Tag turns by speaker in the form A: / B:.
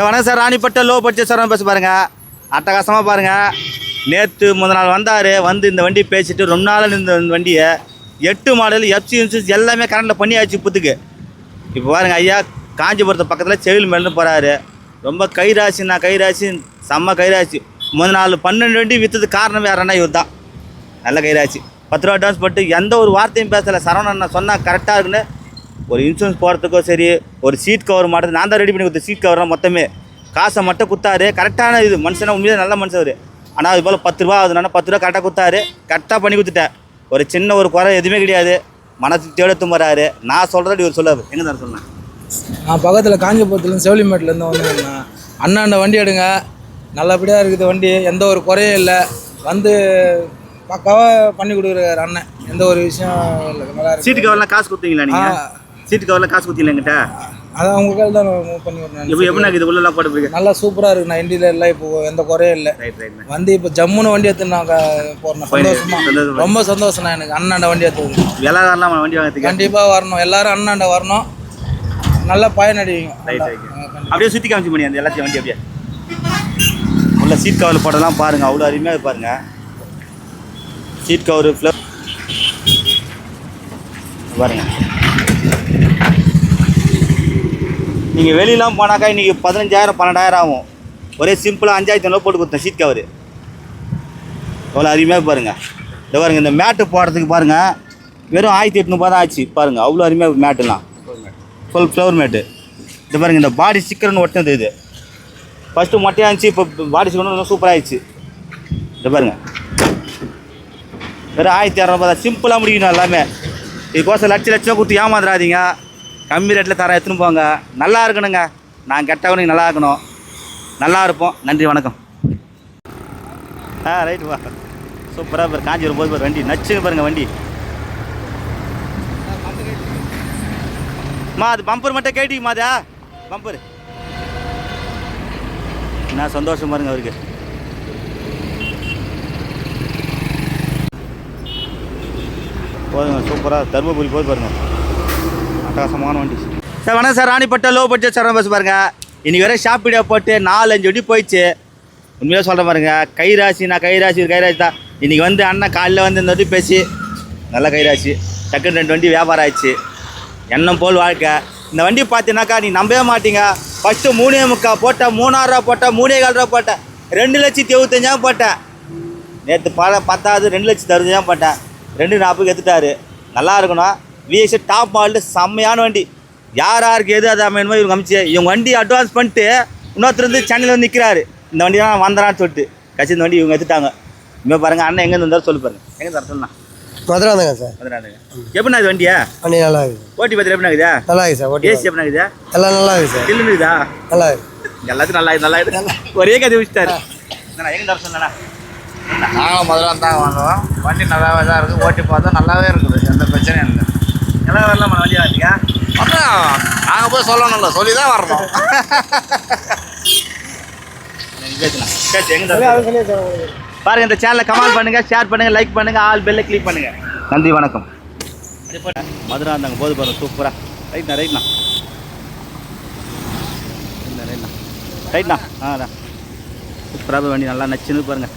A: Sir வணக்கம் sir. Ranipet low budget sir பேச பாருங்க. அட்டகாசமாக பாருங்க. நேற்று முத நாள் வந்தார். வந்து இந்த வண்டி பேசிட்டு ரொம்ப நாள் இந்த வண்டியை எட்டு மாடல் எஃப்சி இன்சூரன்ஸ் எல்லாமே கரண்டில் பண்ணியாச்சு இப்போத்துக்கு இப்போ பாருங்க ஐயா காஞ்சிபுரத்து பக்கத்தில் செவில் மேலே போகிறாரு ரொம்ப கைராசிண்ணா கைராசி. செம்ம கைராசி. முத நாள் பன்னெண்டு வண்டி விற்றது காரணம் யாருன்னா இவர் தான் நல்ல கைராசி. பத்து ரூபா அட்வான்ஸ் போட்டு எந்த ஒரு வார்த்தையும் பேசலை. சரவணன் சொன்னால் கரெக்டாக இருக்குன்னு ஒரு இன்சூரன்ஸ் போகிறதுக்கோ சரி ஒரு சீட் கவர் மாட்டது நான் தான் ரெடி பண்ணி கொடுத்த சீட் கவர்லாம் மொத்தமே. காசை மட்டும் கொடுத்தாரு. கரெக்டான இது. மனுஷனா உண்மையிலே நல்ல மனுஷன் அவர். ஆனால் அது போல் பத்து ரூபா ஆகுதுனா பத்து ரூபா கரெக்டாக கொடுத்தாரு. கரெக்டாக பண்ணி கொடுத்துட்டேன். ஒரு சின்ன ஒரு குறை எதுவுமே கிடையாது. மனசு தேடத்தும் வராரு நான் சொல்கிறத இவர் சொல்லாரு எங்கே தான் சொன்னேன்
B: நான் பக்கத்தில் காஞ்சிபுரத்துலேருந்து செவிலிமேட்லேருந்து வந்தேங்கண்ணா அண்ணாண்ட வண்டி எடுங்க. நல்லபடியாக இருக்குது வண்டி. எந்த ஒரு குறையும் இல்லை. வந்து பக்காவாக பண்ணி கொடுக்குறாரு அண்ணன். எந்த ஒரு விஷயம் இல்லை. நல்லா
A: சீட்டு கவர்லாம் காசு கொடுத்தீங்களா நீங்கள். சீட்டு கவர்லாம் காசு கொடுத்தீங்களா என்கிட்ட?
B: அதான் உங்கள் கையில் தான் மூவ் பண்ணி விடுறேன்.
A: இப்போ எப்படி இது உள்ளலாம் போட்டு
B: நல்லா சூப்பராக இருக்குண்ணா இண்டியில் இல்லை இப்போ எந்த குறையும் இல்லை.
A: ரைட் ரைட்
B: வந்து இப்போ ஜம்முன்னு வண்டி எடுத்து நாங்கள் போகிறோம் சந்தோஷமா. ரொம்ப சந்தோஷம்ண்ணா எனக்கு. அண்ணாண்ட வண்டி எடுத்தது
A: எல்லாம் வரலாம் வண்டி வாங்கிறதுக்கு?
B: கண்டிப்பாக வரணும். எல்லாரும் அண்ணாண்ட வரணும். நல்லா பயனடைவீங்க.
A: அப்படியே சுற்றி காமிச்சு பண்ணி அந்த எல்லாத்தையும் வண்டி அப்படியே. உள்ள சீட் கவர் போடலாம் பாருங்க. அவ்வளோ அருமையாக இருக்கு பாருங்க. சீட் கவர் ஃப்ளோ பாருங்க. நீங்கள் வெளியெலாம் போனாக்கா இன்றைக்கி பதினஞ்சாயிரம் பன்னெண்டாயிரம் ஆகும். ஒரே சிம்பிளாக அஞ்சாயிரத்தி ஐநூறு போட்டு கொடுத்தேன் சீட் கவர் எவ்வளோ அருமையாக பாருங்க. இந்த பாருங்கள் இந்த மேட்டு போடுறதுக்கு பாருங்கள் வெறும் ஆயிரத்தி எட்நூறுபா தான் ஆச்சு பாருங்கள் அவ்வளோ அருமையாக மேட்டுலாம். ஃபுல் ஃப்ளவர் மேட்டு. இந்த பாருங்கள் இந்த பாடி ஸ்டிக்கர்னு ஒட்டினது இது. ஃபஸ்ட்டு மொட்டையாக இருந்துச்சு இப்போ பாடி ஸ்டிக்கர் சூப்பராக ஆயிடுச்சு. இந்த பாருங்க. வெறும் ஆயிரத்தி இரநூறுபா தான். சிம்பிளாக முடிக்கணும் எல்லாமே. இதுக்கோசம் லட்ச லட்சம் கொடுத்து ஏமாந்துடாதீங்க கம்மி ரேட்டில் தர எடுத்துன்னு போங்க. நல்லா இருக்கணுங்க. நான் கெட்டவனுக்கு நல்லா இருக்கணும். நல்லா இருப்போம். நன்றி வணக்கம். ஆ ரைட் வா. சூப்பராக பாரு. காஞ்சிபுரம் போது பாரு வண்டி. நச்சுங்க பாருங்க வண்டி. மா அது பம்பர் மட்டும் கேட்டிக்குமா அதா பம்பர். என்ன சந்தோஷம் பாருங்க அவருக்கு. போதுங்க சூப்பராக தருமபுரி போது பாருங்க. அட்டகாசமான வண்டி. சார் வணக்கம் sir. Ranipet low budget sir bus பாருங்க. இன்னைக்கு வரை ஷாப் வீடியோ போட்டு நாலஞ்சு வண்டி போயிடுச்சு. உண்மையாக சொல்கிறேன் பாருங்க. கைராசி நான் கைராசி கைராசி தான். இன்னைக்கு வந்து அண்ணன் காலையில் வந்து இந்த வண்டி பேசி நல்ல கைராசி. டக்குன்னு ரெண்டு வண்டி வியாபாரம் ஆயிடுச்சு. எண்ணம் போல் வாழ்க்கை. இந்த வண்டி பார்த்தீங்கன்னாக்கா நீ நம்பவே மாட்டீங்க. ஃபஸ்ட்டு மூணே முக்கால் போட்டேன். மூணாயிரரூவா போட்டேன். மூணே கால் ரூபா போட்டேன். ரெண்டு லட்சத்தி எழுபத்தஞ்சாயிரம் போட்டேன். நேற்று பல பத்தாவது ரெண்டு லட்சத்தி அறுபத்தஞ்சாயிரம் போட்டேன். ரெண்டு நாற்பதுக்கு எடுத்துட்டாரு. நல்லா இருக்கணும். விஎஸ் டாப் மாடல் செம்மையான வண்டி. யார் யாருக்கு எது அது அமையணுமோ இவங்க அமிச்சு இவங்க வண்டி அட்வான்ஸ் பண்ணிட்டு இன்னொருத்தர் வந்து சென்னையில் வந்து நிற்கிறாரு இந்த வண்டி தான் வந்தரான்னு சொல்லிட்டு. கட்சி இந்த வண்டி இவங்க எடுத்துட்டாங்க. இனிமேல் பாருங்க அண்ணன் எங்கே இருந்தாலும் சொல்லு பாருங்க. எங்கே தர சொல்லலாம்
C: மதுராந்தங்க சார்.
A: வந்துடாதுங்க எப்படிண்ணா இது வண்டியா?
C: வண்டி நல்லா இருக்குது
A: ஓட்டி பத்திரம் எப்படிண்ணா இருக்குதா?
C: நல்லா இருக்குது சார் ஓட்டி
A: ஏசி எப்படிண்ணா இருக்குதா?
C: எல்லாம் நல்லா இருக்குது சார்.
A: சில்லுன்னு இருக்குதா?
C: நல்லா இருக்குது
A: எல்லாத்தையும் நல்லா நல்லா. இருக்கு ஒரே கதை வச்சுட்டாரு எங்கே தர சொல்லண்ணா
D: நாங்களும் முதல்ல தான் வாங்குவோம் வண்டி நல்லாவே தான் இருக்குது ஓட்டி பார்த்தா நல்லாவே இருக்குது. எந்த பிரச்சனையும் இல்லை.
A: எல்லாம் வரலாமா வண்டி வாங்கிங்க
D: அதான் நாங்கள் போய் சொல்லணும்ல சொல்லி தான் வரணும்.
A: பாருங்க இந்த சேனலை கமெண்ட் பண்ணுங்க ஷேர் பண்ணுங்க லைக் பண்ணுங்க ஆல் பெல்ல கிளிக் பண்ணுங்க. நன்றி வணக்கம். மதுரா இருந்தாங்க போது பாருங்க சூப்பரா ரைட்ண்ணா ரைட்ண்ணா ரைட்ண்ணா ரைட்ண்ணா ஆ சூப்பராக வண்டி நல்லா நச்சுன்னு பாருங்க.